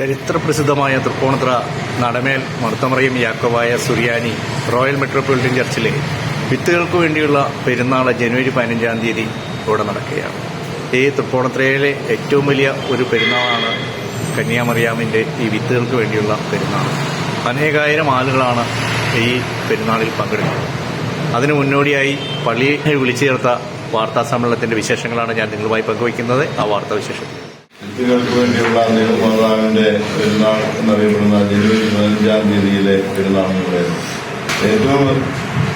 ചരിത്രപ്രസിദ്ധമായ തൃക്കോണത്ര നടമേൽ മർത്തമറയും യാക്കോവായ സുറിയാനി royal metropolitan ചർച്ചിലെ വിത്തുകൾക്ക് വേണ്ടിയുള്ള പെരുന്നാൾ ജനുവരി പതിനഞ്ചാം തീയതി ഇവിടെ നടക്കുകയാണ്. ഈ തൃക്കോണത്രയിലെ ഏറ്റവും വലിയ ഒരു പെരുന്നാളാണ് കന്യാമറിയാമിന്റെ ഈ വിത്തുകൾക്ക് വേണ്ടിയുള്ള പെരുന്നാൾ അനേകായിരം ആളുകളാണ് ഈ പെരുന്നാളിൽ പങ്കെടുക്കുന്നത്. അതിനു മുന്നോടിയായി പള്ളിയെ വിളിച്ചു ചേർത്ത വാർത്താ വിശേഷങ്ങളാണ് ഞാൻ നിങ്ങളുമായി പങ്കുവയ്ക്കുന്നത്. ആ വാർത്താ വിശേഷം കുട്ടികൾക്ക് വേണ്ടിയുള്ള ദൈവമാതാവിന്റെ പെരുന്നാൾ എന്നറിയപ്പെടുന്ന ജനുവരി പതിനഞ്ചാം തീയതിയിലെ പെരുന്നാൾ എന്ന് പറയുന്നത് ഏറ്റവും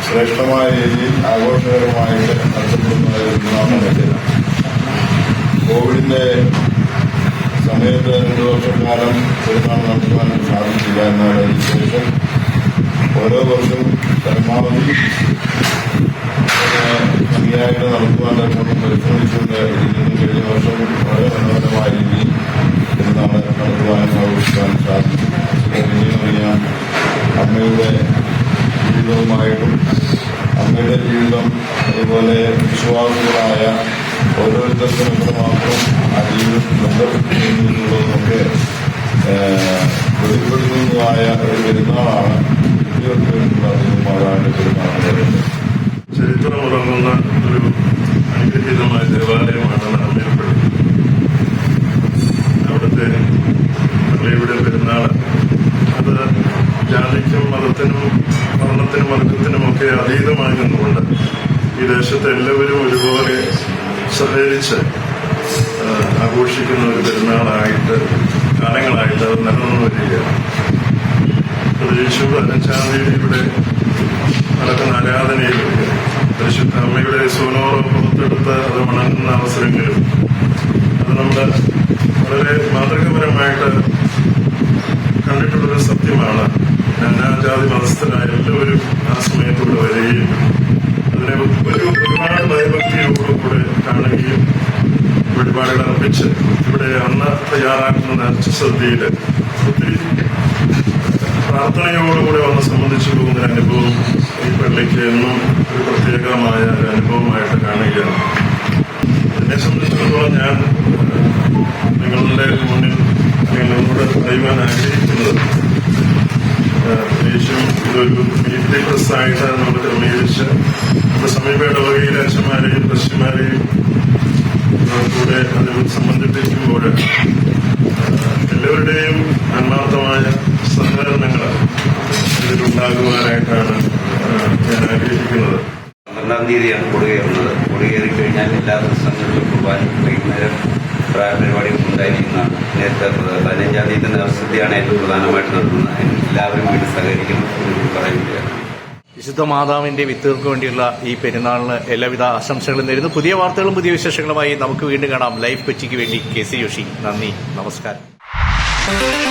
ശ്രേഷ്ഠമായ രീതിയിൽ ആഘോഷകരമായിട്ട് നടത്തപ്പെടുന്ന ഒരു പെരുന്നാളാണ് കോവിഡിന്റെ സമയത്ത് രണ്ടു വർഷക്കാലം പെരുന്നാൾ നടത്തുവാൻ സാധിച്ചില്ല എന്നാൽ ശേഷം ഓരോ വർഷവും പരമാവധി ഭംഗിയായിട്ട് നടത്തുവാൻ പരിശ്രമിച്ചുകൊണ്ട് അറിയാം അമ്മയുടെ ജീവിതവുമായിട്ടും അമ്മയുടെ ജീവിതം അതുപോലെ വിശ്വാസികളായ ഓരോരുത്തർക്കും എത്രമാത്രം ആ ജീവിതം ബന്ധപ്പെട്ടിരിക്കുന്നുള്ളതൊക്കെ വെളിപ്പെടുത്തുന്നതായ ഒരു പെരുന്നാളാണ് കുട്ടികൾക്ക് വേണ്ടിയുള്ള ദൈവമാതാവിന്റെ പെരുന്നാൾ പറയുന്നത് ചരിത്രമുറങ്ങുന്ന ഒരു അനുഗ്രഹീതമായ ദേവാലയമാണ് നാമേൽപ്പെടുന്നത് അവിടുത്തെ പള്ളിയുടെ പെരുന്നാൾ അത് ജാതിക്കും മതത്തിനും വർണത്തിനും വർഗത്തിനും ഒക്കെ അതീതമായി നിന്നുകൊണ്ട് ഈ ദേശത്തെ എല്ലാവരും ഒരുപോലെ സഹകരിച്ച് ആഘോഷിക്കുന്ന ഒരു പെരുന്നാളായിട്ട് കാലങ്ങളായിട്ട് അത് നിലനിന്ന് വരികയാണ് യേശു പതിനഞ്ചാം തീയതി ഇവിടെ നടക്കുന്ന ആരാധനയിൽ പരിശുദ്ധ അമ്മയുടെ സൂനോറ പുറത്തെടുത്ത് അത് വണങ്ങുന്ന അവസരങ്ങളിൽ അത് നമ്മുടെ വളരെ മാതൃകപരമായിട്ട് കണ്ടിട്ടുള്ളൊരു സത്യമാണ്. നാനാജാതി മതസ്ഥരായ എല്ലാവരും ആ സമയത്തൂടെ വരികയും അതിനെ ഒരു ഒരുപാട് ഭയഭക്തിയോടുകൂടെ കാണുകയും വഴിപാടുകൾ അർപ്പിച്ച് ഇവിടെ അന്ന് തയ്യാറാക്കുന്ന നേർച്ച സദ്യയിൽ ഒത്തിരി പ്രാർത്ഥനയോടുകൂടെ വന്ന് സംബന്ധിച്ചു പോകുന്ന അനുഭവം ഈ പള്ളിക്ക് എന്നും ഒരു പ്രത്യേകമായ അനുഭവമായിട്ട് കാണുകയാണ്. എന്നെ സംബന്ധിച്ചിടത്തോളം ഞാൻ മീറ്റ് നമ്മൾ ക്രമീകരിച്ച് നമ്മുടെ സമീപ അച്ഛന്മാരെയും പശുമാരെയും കൂടെ അതിൽ സംബന്ധിപ്പിക്കുമ്പോൾ എല്ലാവരുടെയും ആത്മാർത്ഥമായ സഹകരണങ്ങൾ ഇതിലുണ്ടാകുവാനായിട്ടാണ് ഞാൻ ആഗ്രഹിക്കുന്നത്. പന്ത്രണ്ടാം തീയതിയാണ് കൊടികയറുന്നത് കൊടികയറി കഴിഞ്ഞാൽ എല്ലാ ദിവസങ്ങളിലും കുർബാന വൈകുന്നേരം പ്രായ പരിപാടികൾ ഉണ്ടായിരിക്കുന്നതാണ് നേരത്തെ പതിനഞ്ചാം തീയതി നേർസ്ഥിതിയാണ് ഏറ്റവും പ്രധാനമായിട്ട് നടത്തുന്നത്. എല്ലാവരും വേണ്ടി സഹകരിക്കണം എന്ന് പറയുകയാണ്. വിശുദ്ധ മാതാവിന്റെ വിത്തുകൾക്ക് വേണ്ടിയുള്ള ഈ പെരുന്നാളിന് എല്ലാവിധ ആശംസകളും നേരുന്നു. പുതിയ വാർത്തകളും പുതിയ വിശേഷങ്ങളുമായി നമുക്ക് വീണ്ടും കാണാം. ലൈഫ് കൊച്ചിക്ക് വേണ്ടി കെ സി ജോഷി. നന്ദി. നമസ്കാരം.